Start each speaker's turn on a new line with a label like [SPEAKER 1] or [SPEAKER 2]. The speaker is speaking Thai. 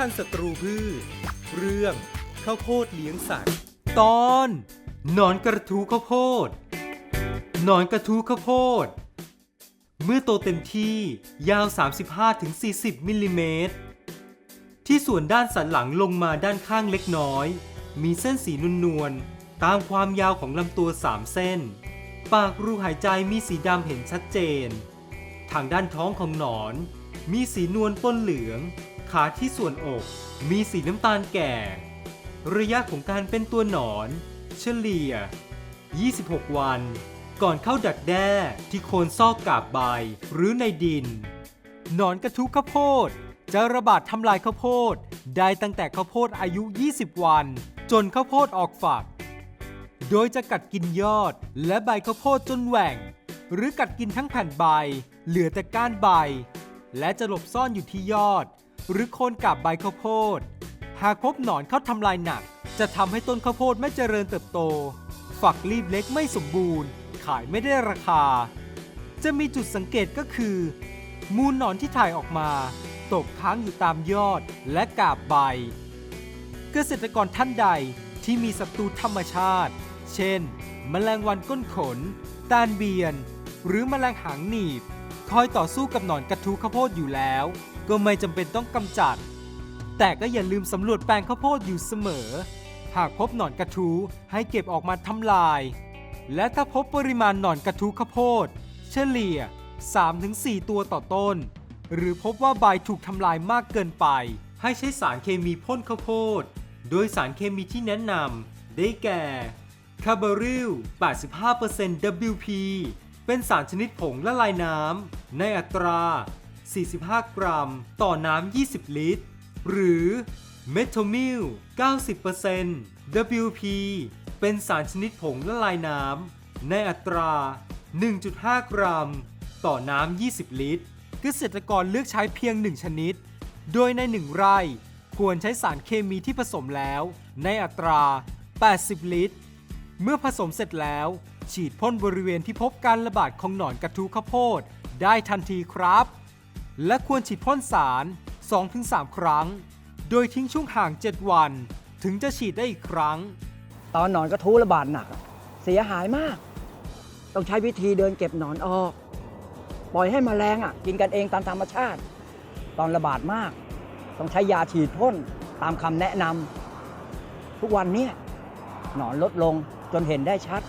[SPEAKER 1] ทันศัตรูพืช เรื่องข้าวโพดเลี้ยงสัตว์ ตอนหนอนกระทูข้าวโพดหนอนกระทูข้าวโพด เมื่อโตเต็มที่ยาว 35-40 มิลลิเมตร ที่ส่วนด้านสันหลังลงมาด้านข้างเล็กน้อย มีเส้นสีนวลๆตามความยาวของลำตัว 3 เส้น ปากรูหายใจมีสีดำเห็นชัดเจน ทางด้านท้องของหนอนมีสีนวลป้นเหลือง ขาที่ส่วนอกมีสีน้ำตาลแก่ ระยะของการเป็นตัวหนอน เฉลี่ย 26 วัน ก่อนเข้าดักแด้ที่โคนซอกกาบใบหรือในดิน หนอนกระทุกข้าวโพด จะระบาดทำลายข้าวโพด ได้ตั้งแต่ข้าวโพดอายุ 20 วัน จนข้าวโพดออกฝัก โดยจะกัดกินยอดและใบข้าวโพดจนแหว่ง หรือกัดกินทั้งแผ่นใบ เหลือแต่ก้านใบ และจะหลบซ่อนอยู่ที่ยอด หรือโคนกับใบข้าวโพด หากพบหนอนเข้าทำลายหนัก จะทำให้ต้นข้าวโพดไม่เจริญเติบโต ฝักรีบเล็กไม่สมบูรณ์ ขายไม่ได้ราคา จะมีจุดสังเกตก็คือ มูลหนอนที่ถ่ายออกมา ตกค้างอยู่ตามยอดและกาบใบ เกษตรกรท่านใดที่มีศัตรูธรรมชาติ เช่น แมลงวันก้นขน ตาลเบียน หรือแมลงหางหนีบ คอยต่อสู้กับหนอนกระทูข้าวโพดอยู่แล้ว ก็ไม่จำเป็นต้องกำจัด แต่ก็อย่าลืมสำรวจแปลงข้าวโพดอยู่เสมอ หากพบหนอนกระทูให้เก็บออกมาทำลาย และถ้าพบปริมาณหนอนกระทูข้าวโพด เฉลี่ย 3-4 ตัวต่อต้น หรือพบว่าใบถูกทำลายมากเกินไป ให้ใช้สารเคมีพ่นข้าวโพด โดยสารเคมีที่แนะนำได้แก่คาร์บาริล 85% WP เป็นสารชนิดผงละลายน้ำในอัตรา 45 กรัม ต่อน้ำ 20 ลิตร หรือเมทามิล90% WP เป็นสารชนิดผงละลายน้ำในอัตรา 1.5 กรัม ต่อน้ำ 20 ลิตร เกษตรกรเลือกใช้เพียง 1 ชนิด โดยใน 1 ไร่ควรใช้สารเคมีที่ผสมแล้ว ในอัตรา 80 ลิตร เมื่อผสมเสร็จแล้ว ฉีดพ่นบริเวณที่พบการระบาดของหนอนกระทูข้าวโพด ได้ทันทีครับ และควรฉีดพ่นสาร 2-3 ครั้ง โดยทิ้งช่วงห่าง 7 วัน ถึงจะฉีดได้อีกครั้ง
[SPEAKER 2] ตอนหนอนกระทู้ระบาดหนัก เสียหายมาก ต้องใช้วิธีเดินเก็บหนอนออก ปล่อยให้มแมลงอะ กินกันเองตามธรรมชาติ ตอนระบาดมาก ต้องใช้ยาฉีดพ่นตามคำแนะนำทุกวันเนี้ยหนอนลดลงจนเห็นได้ชัด